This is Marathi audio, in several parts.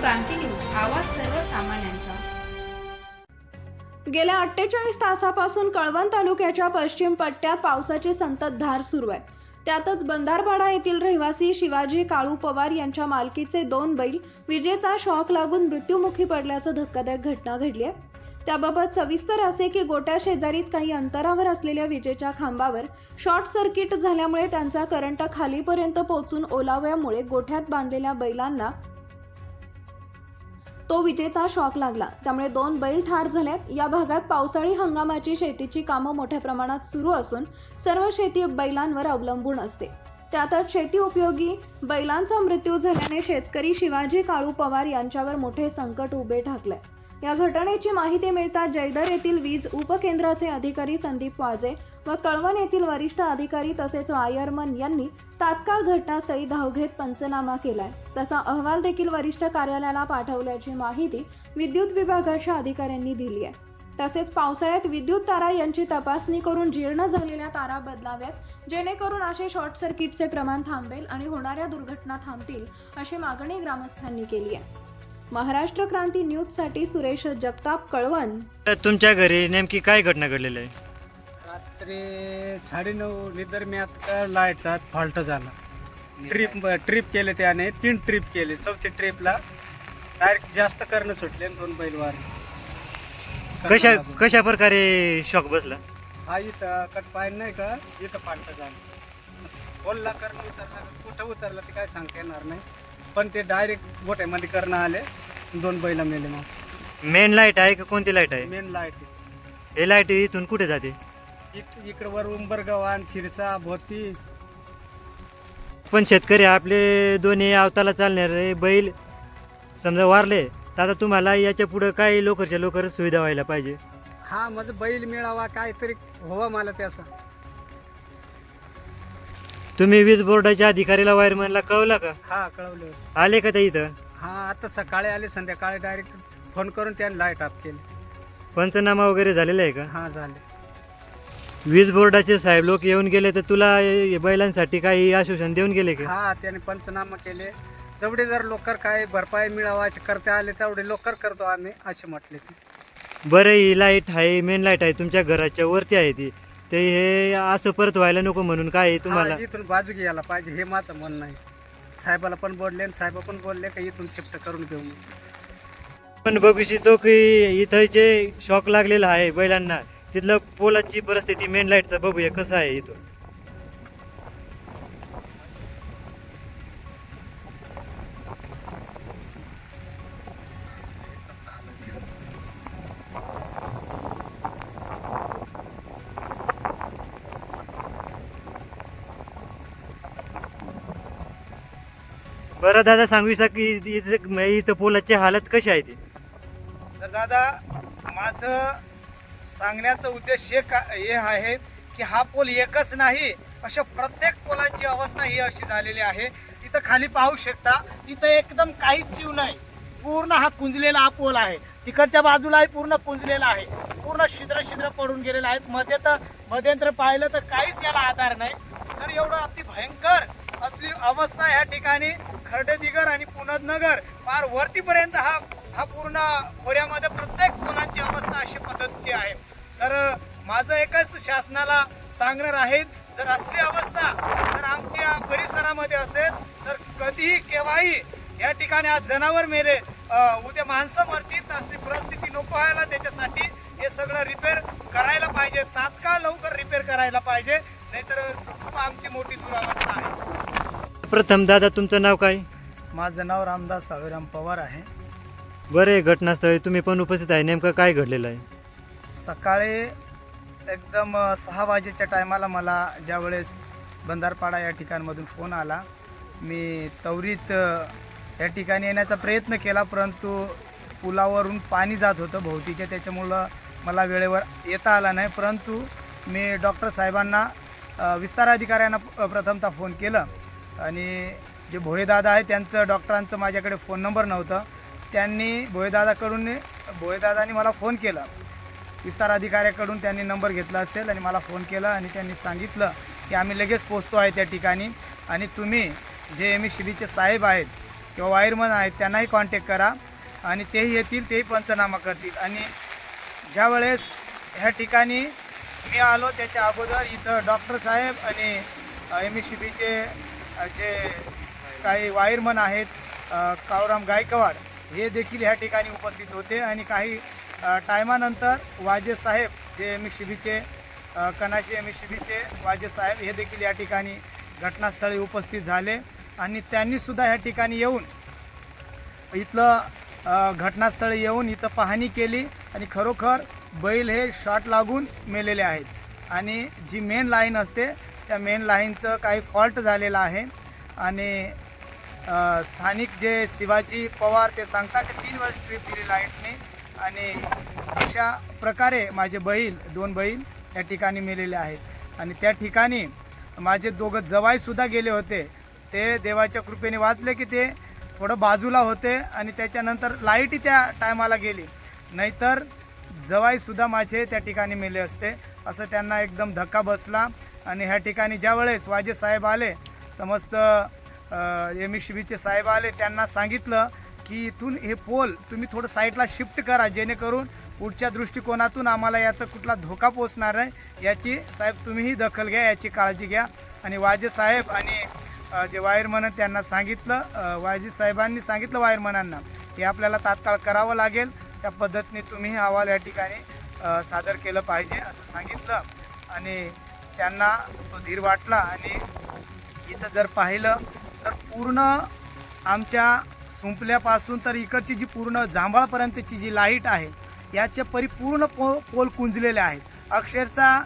क्रांती न्यूज आवाज सर्वसामान्यांचा. गेल्या अठ्ठेचाळीस तासापासून कळवण तालुक्याच्या पश्चिम पट्ट्यात पावसाची संततधार सुरू आहे. त्यातच बंधारपाडा येथील रहिवासी शिवाजी काळू पवार यांच्या मालकीचे दोन बैल विजेचा शॉक लागून मृत्युमुखी पडल्याचं धक्कादायक घटना घडली आहे. त्याबाबत सविस्तर असे की गोट्या शेजारीच काही अंतरावर असलेल्या विजेच्या खांबावर शॉर्ट सर्किट झाल्यामुळे त्यांचा करंट खालीपर्यंत पोहोचून ओलाव्यामुळे गोठ्यात बांधलेल्या बैलांना तो विजेचा शॉक लागला. त्यामुळे दोन बैल ठार झाल्यात. या भागात पावसाळी हंगामाची शेतीची कामं मोठ्या प्रमाणात सुरू असून सर्व शेती बैलांवर अवलंबून असते. त्यातच शेती उपयोगी बैलांचा मृत्यू झाल्याने शेतकरी शिवाजी काळू पवार यांच्यावर मोठे संकट उभे ठाकले या घटनेची माहिती मिळताच जयदर येथील वीज उपकेंद्राचे अधिकारी संदीप वाजे व कळवण येथील वरिष्ठ अधिकारी तसेच वायरमन यांनी तात्काळ घटनास्थळी धाव घेत पंचनामा केलाय. तसा अहवाल देखील वरिष्ठ कार्यालयाला पाठवल्याची माहिती विद्युत विभागाच्या अधिकाऱ्यांनी दिली आहे. तसेच पावसाळ्यात विद्युत तारा यांची तपासणी करून जीर्ण झालेल्या तारा बदलाव्यात जेणेकरून असे शॉर्ट सर्किटचे प्रमाण थांबेल आणि होणाऱ्या दुर्घटना थांबतील अशी मागणी ग्रामस्थांनी केली आहे. महाराष्ट्र क्रांती न्यूजसाठी सुरेश जगताप कळवण. तुमच्या घरी नेमकी काय घटना घडलेली आहे? रात्री साडेनऊ दरम्यान का लाईटचा फॉल्ट झाला. ट्रिप ट्रिप केले त्याने तीन ट्रिप केले. चौथी ट्रिपला डायरेक्ट जास्त करणं सुटले आणि दोन बैल वारले. कशा कशा प्रकारे शॉक बसला? हा इथं कट पाय नाही का? इथं फॉल्ट झाला. बोलला करणं उतरला कुठं उतरला ते काय सांगता येणार नाही. पण ते डायरेक्ट गोट्यामध्ये करणं आले. दोन बैल मेले मग. मेन लाइट आहे का कोणती लाइट आहे? मेन लाइट हे लाइट इथून कुठे जाते? इक इकडं वर उंबरगव्हाण शिरचा भोती पण शेतकरी आपले दोन्ही अवताला चालणारे बैल समजा वारले तर आता तुम्हाला याच्यापुढे काय लवकरच्या लवकर सुविधा व्हायला पाहिजे. हा माझं बैल मिळावा काहीतरी व्हावा मला त्याचा. तुम्ही वीज बोर्डाच्या अधिकारीला वायरमॅनला कळवला का? हा कळवलं. आले का ते इथं? हा आता सकाळी आले संध्याकाळी डायरेक्ट फोन करून त्याने लाइट ऑफ केली. पंचनामा वगैरे झालेला आहे का? हा झाले. वीज बोर्डाचे साहेब लोक येऊन गेले तर तुला हे बैलांसाठी काही आश्वासन देऊन गेले का? हा त्याने पंचनामा केले. जेवढे जर लोकर काय भरपाई मिळावा असे करता आले तेवढे लोकर करतो आम्ही असे म्हटले ते. बरं ही लाइट आहे मेन लाइट आहे तुमच्या घराच्या वरती आहे ती. ते हे असं परत व्हायला नको म्हणून काय आहे तुम्हाला? हा, इथून बाजू घ्यायला पाहिजे हे माझं म्हणणं आहे. साहेबाला पण बोलले आणि साहेब पण बोलले का इथून शिफ्ट करून घेऊ म्हणून. पण बघू इच्छितो की इथं जे शॉक लागलेला आहे बैलांना तिथलं पोलाची परिस्थिती मेन लाईटचं बघूया कसं आहे इथं. बरं दादा सांगू शक की इथं इथं पोलाची हालत कशी आहे ती? तर दादा माझं सांगण्याचा उद्देश हे का हे आहे की हा पोल एकच नाही अशा प्रत्येक पोलाची अवस्था ही अशी झालेली आहे. इथं खाली पाहू शकता इथं एकदम काहीच जीव नाही. पूर्ण हा कुंजलेला हा पोल आहे. तिकडच्या बाजूलाही पूर्ण कुंजलेला आहे. पूर्ण छिद्र छिद्र पडून गेलेला आहेत. मध्ये तर मध्यंतर पाहिलं तर काहीच याला आधार नाही. सर एवढं अति भयंकर असली अवस्था या ठिकाणी. खर्डेदिगर आणि पुनदनगर फार वरतीपर्यंत हा हा पूर्ण खोऱ्यामध्ये प्रत्येक मुलांची अवस्था अशी पद्धतीची आहे. तर माझं एकच शासनाला सांगणार आहे जर असली अवस्था जर आमच्या परिसरामध्ये असेल तर कधीही केव्हाही या ठिकाणी आज जनावर मेले उद्या माणसं मरतील असली परिस्थिती नको व्हायला त्याच्यासाठी हे सगळं रिपेअर करायला पाहिजे. तात्काळ लवकर रिपेअर करायला पाहिजे. नाहीतर खूप आमची मोठी दुरावस्था आहे. प्रथम दादा तुमचं नाव काय? माझं नाव रामदास साळुराम पवार आहे. बरं आहे घटनास्थळी तुम्ही पण उपस्थित आहे. नेमकं काय घडलेलं आहे? सकाळी एकदम अ, सहा वाजेच्या टायमाला मला ज्यावेळेस बंधारपाडा या ठिकाणमधून फोन आला मी त्वरित अ, या ठिकाणी येण्याचा प्रयत्न केला परंतु पुलावरून पाणी जात होतं भोवतीच्या त्याच्यामुळं मला वेळेवर येता आला नाही. परंतु मी डॉक्टर साहेबांना अ, विस्तार अधिकाऱ्यांना प- प्रथमतः फोन केलं. आणि जे भोळेदादा आहे त्यांचं डॉक्टरांचं माझ्याकडे फोन नंबर नव्हतं. त्यांनी भोळेदादाकडून भोळेदादानी मला फोन केला. विस्तार अधिकाऱ्याकडून त्यांनी नंबर घेतला असेल आणि मला फोन केला आणि त्यांनी सांगितलं की आम्ही लगेच पोचतो आहे त्या ठिकाणी. आणि तुम्ही जे एम. ई साहेब आहेत किंवा वायरमन आहेत त्यांनाही कॉन्टॅक्ट करा आणि तेही येतील तेही पंचनामा करतील. आणि ज्या वेळेस ह्या ठिकाणी मी आलो त्याच्या अगोदर इथं डॉक्टर साहेब आणि एम. ई सी बीचे जे काही वायरमन आहेत कावराम गायकवाड हे देखील ह्या ठिकाणी उपस्थित होते. आणि काही टायमानंतर वाजे साहेब जे एम एस सी बीचे कनाशी एम एस सी बीचे वाजे साहेब हे देखील या ठिकाणी घटनास्थळी उपस्थित झाले. आणि त्यांनीसुद्धा ह्या ठिकाणी येऊन इथलं घटनास्थळी येऊन इथं पाहणी केली. आणि खरोखर बैल हे शॉट लागून मेलेले आहेत. आणि जी मेन लाईन असते त्या मेन लाईनचं काही फॉल्ट झालेला आहे. आणि स्थानिक जे शिवाजी पवार ते सांगतात की तीन वर्ष ट्रीप दिली लाईटने आणि अशा प्रकारे माझे बैल दोन बैल त्या ठिकाणी मेलेले आहेत. आणि त्या ठिकाणी माझे दोघं जवाईसुद्धा गेले होते. ते देवाच्या कृपेने वाचले की ते थोडं बाजूला होते आणि त्याच्यानंतर लाईटही त्या टायमाला गेली. नाहीतर जवाईसुद्धा माझे त्या ठिकाणी मेले असते. असं त्यांना एकदम धक्का बसला. आणि ह्या ठिकाणी ज्या वेळेस वाजे साहेब आले समस्त एम एस बीचे साहेब आले त्यांना सांगितलं की इथून हे पोल तुम्ही थोडं साईडला शिफ्ट करा जेणेकरून पुढच्या दृष्टिकोनातून आम्हाला याचा कुठला धोका पोचणार आहे याची साहेब तुम्हीही दखल घ्या याची काळजी घ्या. आणि वाजे साहेब आणि जे वायरमन त्यांना सांगितलं अ, वाजे साहेबांनी सांगितलं वायरमनांना हे आपल्याला तात्काळ करावं लागेल. त्या पद्धतीने तुम्ही अहवाल या ठिकाणी सादर केलं पाहिजे असं सांगितलं. आणि त्यांना तो धीर वाटला आणि इथं जर पाहिलं तर पूर्ण आमच्या सुंपल्यापासून तर इकडची जी पूर्ण जांभळापर्यंतची जी लाइट आहे याचे परिपूर्ण पो पोल कुंजलेले आहेत. अक्षरचा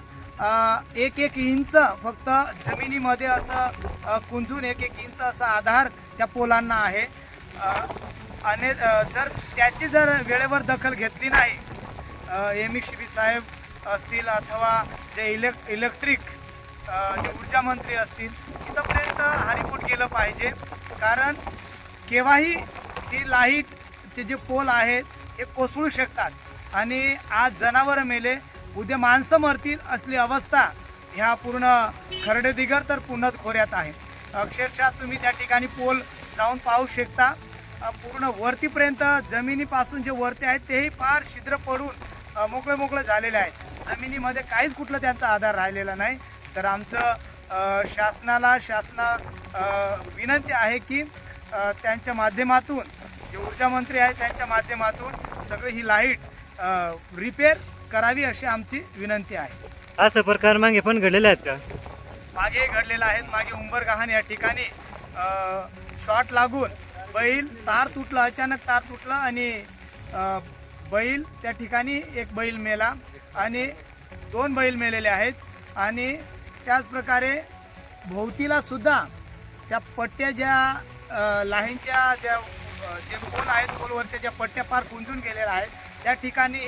एक एक इंच फक्त जमिनीमध्ये असं कुंजून एक एक इंच असा आधार त्या पोलांना आहे. आणि जर त्याची जर वेळेवर दखल घेतली नाही एम सी बी साहेब असतील अथवा जे इलेक् इलेक्ट्रिक जे ऊर्जा मंत्री असतील तिथंपर्यंत हा गेलं केलं पाहिजे. कारण केव्हाही ही लाईटचे जे पोल आहेत हे कोसळू शकतात. आणि आज जनावरं मेले उद्या माणसं मरतील असली अवस्था ह्या पूर्ण खर्डे दिगर तर पुन्नत खोऱ्यात आहे. अक्षरशः तुम्ही त्या ठिकाणी पोल जाऊन पाहू शकता. पूर्ण वरतीपर्यंत जमिनीपासून जे वरती आहेत तेही फार छिद्र पडून मोकळे मोकळे झालेले आहेत. जमिनीमध्ये काहीच कुठलं त्यांचा आधार राहिलेला नाही. तर आमचं शासनाला शासना विनंती आहे की त्यांच्या माध्यमातून जे ऊर्जा मंत्री आहेत त्यांच्या माध्यमातून सगळी ही लाइट रिपेअर करावी अशी आमची विनंती आहे. असं प्रकार मागे पण घडलेले आहेत का? मागे घडलेलं आहे मागे उंबरगहान या ठिकाणी शॉट लागून बैल तार तुटलं अचानक तार तुटलं आणि बैल त्या ठिकाणी एक बैल मेला आणि दोन बैल मेलेले आहेत आणि त्याचप्रकारे भोवतीला सुद्धा त्या पट्ट्या ज्या लाहींच्या लाईनच्या ज्या जे पोल आहेत पोलवरच्या ज्या पट्ट्या पार कुंजून गेलेल्या आहेत त्या ठिकाणी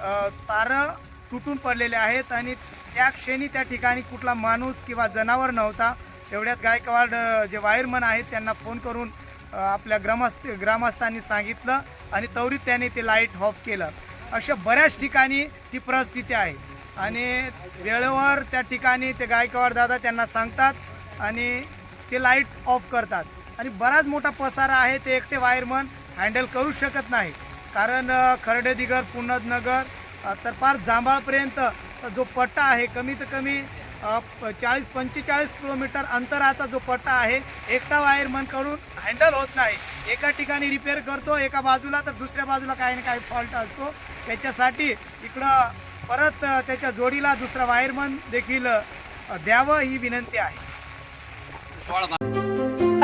अ, तारं तुटून पडलेले आहेत आणि त्या क्षणी त्या ठिकाणी कुठला माणूस किंवा जनावर नव्हता. तेवढ्यात गायकवाड जे वायरमन आहेत त्यांना फोन करून आपल्या ग्रामस्थ ग्रामस्थांनी सांगितलं आणि त्वरित त्याने ते लाइट ऑफ केलं. अशा बऱ्याच ठिकाणी ती परिस्थिती आहे. आणि वेळेवर त्या ठिकाणी ते गायकवाड दादा त्यांना सांगतात आणि ते लाइट ऑफ करतात. आणि बराच मोठा पसारा आहे ते एकटे वायरमन हँडल करू शकत नाही. कारण अ, पुनदनगर तर फार जांभळापर्यंत जो पट्टा आहे कमीत कमी चाळीस पंचेचाळीस किलोमीटर अंतराचा जो पट्टा आहे एकटा वायरमनकडून हँडल होत नाही. एका ठिकाणी रिपेअर करतो एका बाजूला तर दुसऱ्या बाजूला काही ना काही फॉल्ट असतो. त्याच्यासाठी इकडं परत त्याच्या जोडीला दुसरा वायरमन देखील द्यावं ही विनंती आहे.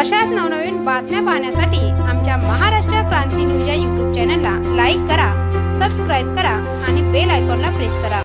अशाच नवनवीन बातम्या पाहण्यासाठी आमच्या महाराष्ट्र क्रांती न्यूज या यूट्यूब चॅनलला लाईक करा सबस्क्राईब करा आणि बेल आयकॉनला प्रेस करा.